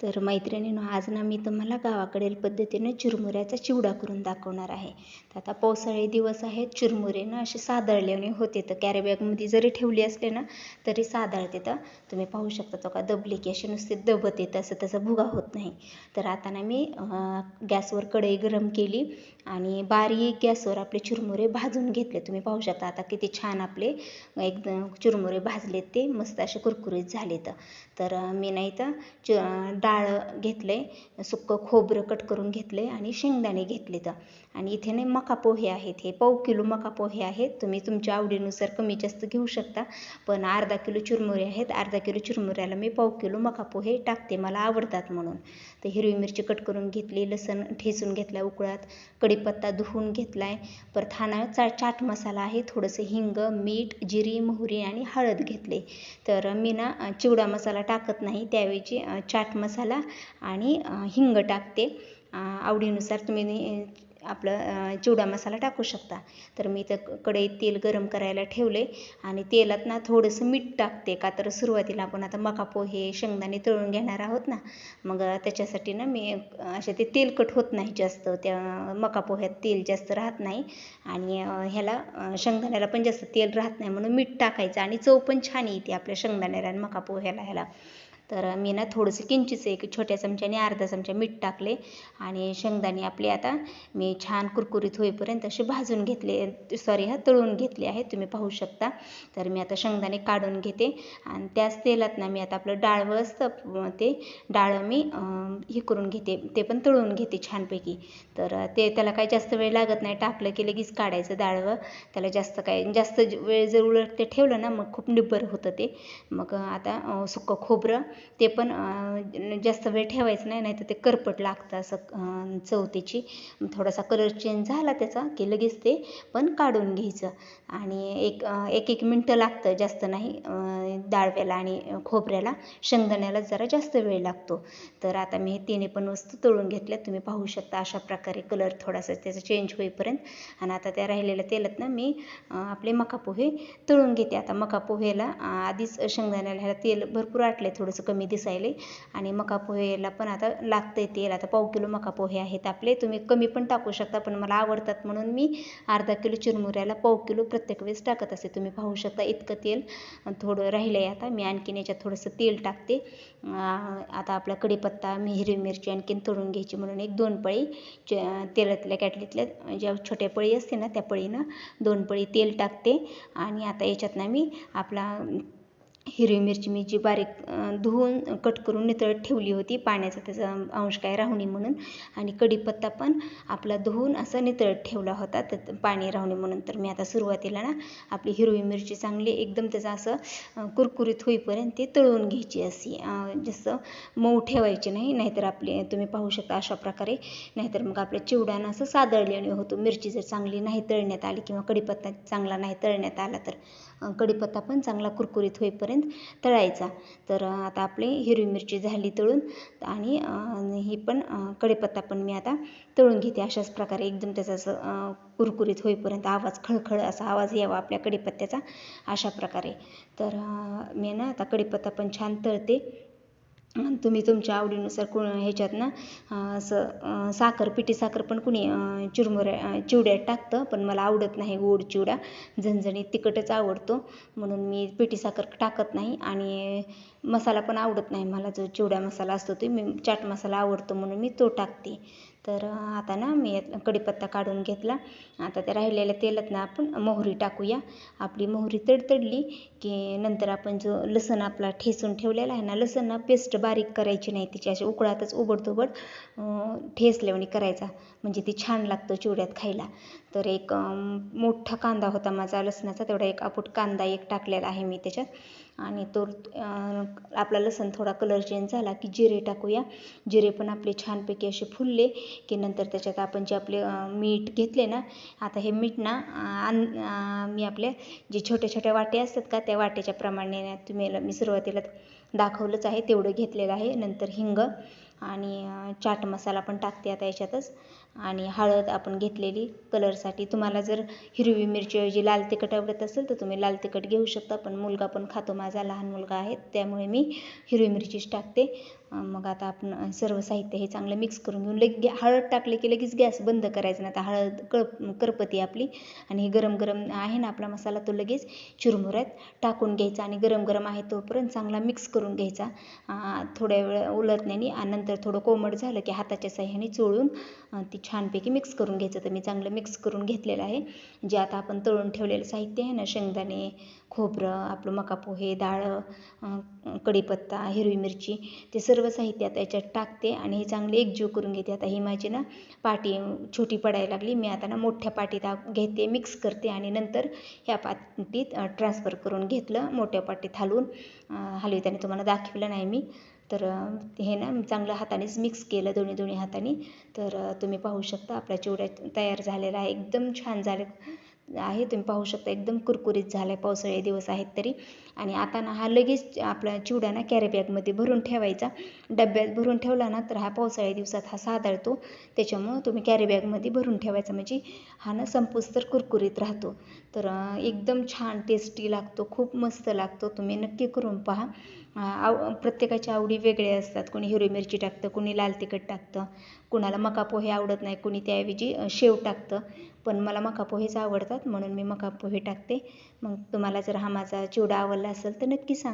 तर मैत्रिणीनो आज ना मी तुम्हाला गावाकडील पद्धतीने चुरमुऱ्याचा चिवडा करून दाखवणार आहे. तर आता पावसाळे दिवस आहेत चुरमुरेनं ना असे सादळल्याने होते. तर कॅरीबॅगमध्ये जरी ठेवली असले ना तरी सादळते. तर तुम्ही पाहू शकता तो का दबले की असे नुसते दबत येतं असं त्याचा भुगा होत नाही. तर आता ना मी गॅसवर कढई गरम केली आणि बारीक गॅसवर आपले चुरमुरे भाजून घेतले. तुम्ही पाहू शकता आता किती छान आपले एकदम चुरमुरे भाजलेत ते मस्त असे कुरकुरीत झालेत. तर मी नाही तर च डाळ घेतलं आहे सुक्कं खोबरं कट करून घेतलं आहे आणि शेंगदाणे घेतले तर. आणि इथे नाही मका पोहे आहेत हे. पाव किलो मका पोहे आहेत. तुम्ही तुमच्या आवडीनुसार कमी जास्त घेऊ शकता. पण अर्धा किलो चुरमुरे आहेत. अर्धा किलो चुरमुऱ्याला मी पाव किलो मका पोहे टाकते. मला आवडतात म्हणून. तर हिरवी मिरची कट करून घेतली लसण ठेचून घेतला उकळात कढीपत्ता धुवून घेतला आहे परत हा चा चाट मसाला आहे. थोडंसं हिंग मीठ जिरी मोहरी आणि हळद घेतले. तर मी ना चिवडा मसाला टाकत नाही. त्यावेळी चाट मसाला आणि हिंग टाकते. आवडीनुसार तुम्ही आपलं चिवडा मसाला टाकू शकता. तर मी तर कढईत तेल गरम करायला ठेवले आणि तेलात ना थोडंसं मीठ टाकते. का तर सुरुवातीला आपण आता मका पोहे शेंगदाणे तळून घेणार आहोत ना. मग त्याच्यासाठी ना मी असे ते तेलकट होत नाही जास्त. त्या मका पोह्यात तेल जास्त राहत नाही. आणि ह्याला शेंगदाण्याला पण जास्त तेल राहत नाही म्हणून मीठ टाकायचं. आणि चव पण छान येते आपल्या शेंगदाण्याला आणि मका पोह्याला ह्याला. तर मी ना थोडंसं किंचित एक छोट्या चमच्याने अर्धा चमचा मीठ टाकले आणि शेंगदाणे आपले आता मी छान कुरकुरीत होईपर्यंत असे भाजून घेतले सॉरी हा तळून घेतले आहेत. तुम्ही पाहू शकता. तर मी आता शेंगदाणे काढून घेते आणि त्याच तेलात ना मी आता आपलं डाळवं असतं ते डाळ मी हे करून घेते. ते पण तळून घेते छानपैकी. तर ते त्याला काही जास्त वेळ लागत नाही. टाकलं की लगेच काढायचं डाळवं. त्याला जास्त काय जास्त वेळ जर उलट ते ठेवलं ना मग खूप निब्बर होतं ते. मग आता सुकं खोबरं ते पण जास्त वेळ ठेवायचं नाही नाही तर ते करपट लागतं असं चव त्याची थोडासा कलर चेंज झाला त्याचा की लगेच ते पण काढून घ्यायचं. आणि एक एक एक मिनटं लागतं जास्त नाही डाळव्याला आणि खोबऱ्याला. शेंगदाण्याला जरा जास्त वेळ लागतो. तर आता मी तिने पण वस्तू तळून घेतल्या तुम्ही पाहू शकता अशा प्रकारे कलर थोडासा त्याचा चेंज होईपर्यंत. आणि आता त्या राहिलेल्या तेलात ना मी आपले मका पोहे तळून घेते. आता मका पोहेला आधीच शेंगदाण्याला ह्याला तेल भरपूर आटले थोडंसं कमी दिसायले. आणि मका पोहेला पण आता लागतं आहे तेल. आता पाव किलो मका पोहे आहेत आपले. तुम्ही कमी पण टाकू शकता पण मला आवडतात म्हणून मी अर्धा किलो चिरमुऱ्याला पाव किलो प्रत्येक वेळेस टाकत असते. तुम्ही पाहू शकता इतकं तेल थोडं राहिलं आहे आता. मी आणखीन याच्यात थोडंसं तेल टाकते. आता आपला कढीपत्ता मी हिरवी मिरची आणखीन तळून घ्यायची म्हणून एक दोन पळी तेलातल्या कॅटलीतल्या ज्या छोट्या पळी असते ना त्या पळीनं दोन पळी तेल टाकते. आणि आता याच्यातनं मी आपला हिरवी मिरची मी जी बारीक धुवून कट करून नितळत ठेवली होती पाण्याचा त्याचा अंश काय राहुणी म्हणून. आणि कढीपत्ता पण आपला धुवून असा नितळत ठेवला होता तर पाणी राहुणी म्हणून. तर मी आता सुरुवातीला ना आपली हिरवी मिरची चांगली एकदम त्याचं असं कुरकुरीत होईपर्यंत ती तळून घ्यायची अशी. जसं मऊ ठेवायची नाही नाहीतर आपले तुम्ही पाहू शकता अशा प्रकारे. नाहीतर मग आपल्या चिवड्यानं असं सादळलेलं होतो. मिरची जर चांगली नाही तळण्यात आली किंवा कढीपत्ता चांगला नाही तळण्यात आला तर कढीपत्ता पण चांगला कुरकुरीत होईपर्यंत तळायचा. तर आता आपली हिरवी मिरची झाली तळून आणि ही पण कडेपत्ता पण मी आता तळून घेते. अशाच प्रकारे एकदम त्याचा असं कुरकुरीत होईपर्यंत आवाज खळखळ असा आवाज यावा आपल्या कढीपत्त्याचा. अशा प्रकारे. तर मी ना आता कढीपत्ता पण छान तळते. तुम्ही तुमच्या आवडीनुसार कु ह्याच्यात ना असं साखर पिठी साखर पण कुणी चुरमुऱ्या चिवड्यात टाकतं पण मला आवडत नाही गोड चिवडा. झणझणीत तिखटच आवडतो. म्हणून मी पिठी साखर टाकत नाही. आणि मसाला पण आवडत नाही मला जो चिवडा मसाला असतो तो मी चाट मसाला आवडतो म्हणून मी तो टाकते. तर आता ना मी कढीपत्ता काढून घेतला. आता त्या राहिलेल्या तेलात ना आपण मोहरी टाकूया. आपली मोहरी तडतडली की नंतर आपण जो लसण आपला ठेसून ठेवलेला आहे ना लसण ना पेस्ट बारीक करायची नाही तिची अशी उकळातच उबडतोबड ठेचल्यावानी करायचा. म्हणजे ती छान लागतं चिवड्यात खायला. तर एक मोठा कांदा होता माझा लसणाचा. तेवढा एक आपूट कांदा एक टाकलेला आहे मी त्याच्यात. आणि तो आपला लसण थोडा कलर चेंज झाला की जिरे टाकूया. जिरे पण आपले छानपैकी असे फुलले की नंतर त्याच्यात आपण जे आपले मीठ घेतले ना आता हे मीठ ना मी आपले जे छोट्या छोट्या वाटे असतात का त्या वाट्याच्या प्रमाणे तुम्ही मी सुरुवातीला दाखवलंच आहे. तेवढं घेतलेलं आहे. नंतर हिंग आणि चाट मसाला पण टाकते आता याच्यातच. आणि हळद आपण घेतलेली कलरसाठी. तुम्हाला जर हिरवी मिरचीऐवजी लाल तिखट आवडत असेल तर तुम्ही लाल तिखट घेऊ शकता पण मुलगा पण खातो. माझा लहान मुलगा आहे त्यामुळे मी हिरवी मिरचीच टाकते. मग आता आपण सर्व साहित्य हे चांगलं मिक्स करून घेऊन लगे हळद टाकले की लगेच गॅस बंद करायचा नाही. आता हळद कळप करपती आपली आणि हे गरम गरम आहे ना आपला मसाला तो लगेच चुरमुऱ्यात टाकून घ्यायचा आणि गरम गरम आहे तोपर्यंत चांगला मिक्स करून घ्यायचा. थोड्या वेळ उलटण्याने आणि नंतर थोडं कोमट झालं की हाताच्या साह्याने चोळून ती छानपैकी मिक्स करून घ्यायचं. तर मी चांगलं मिक्स करून घेतलेलं आहे. जे आता आपण तळून ठेवलेलं साहित्य आहे ना शेंगदाणे खोबरं आपलं मका पोहे डाळ कढीपत्ता हिरवी मिरची ते सर्व साहित्य आता याच्यात टाकते आणि हे चांगले एकजीव करून घेते. आता ही माझी ना पाटी छोटी पडायला लागली. मी आता ना मोठ्या पाटीत घेते मिक्स करते आणि नंतर ह्या पाटीत ट्रान्सफर करून घेतलं मोठ्या पाटीत हलवून. अं, हलविताना तुम्हाला दाखवलं नाही मी. तर हे ना चांगलं हातानेच मिक्स केलं दोन्ही दोन्ही हाताने. तर तुम्ही पाहू शकता आपला चिवडा तयार झालेला आहे एकदम छान झाले आहे. तुम्ही पाहू शकता एकदम कुरकुरीत झाला आहे पावसाळे दिवस आहेत तरी. आणि आता ना हा लगेच आपला चिवडा ना कॅरेबॅगमध्ये भरून ठेवायचा. डब्यात भरून ठेवला ना तर हा पावसाळ्या दिवसात हा सादळतो. त्याच्यामुळं तुम्ही कॅरीबॅगमध्ये भरून ठेवायचा. म्हणजे हा ना संपूस तर कुरकुरीत राहतो. तर एकदम छान टेस्टी लागतो. खूप मस्त लागतो. तुम्ही नक्की करून पहा. आव प्रत्येकाच्या आवडी वेगळ्या असतात. कोणी हिरवी मिरची टाकतं कोणी लाल तिखट टाकतं. कुणाला मका पोहे आवडत नाही कोणी त्याऐवजी शेव टाकतं. पण मला मका पोहेच आवडतात म्हणून मी मका पोहे टाकते. मग तुम्हाला जर हा माझा चिवडा आवडला असेल तर नक्की सांगा.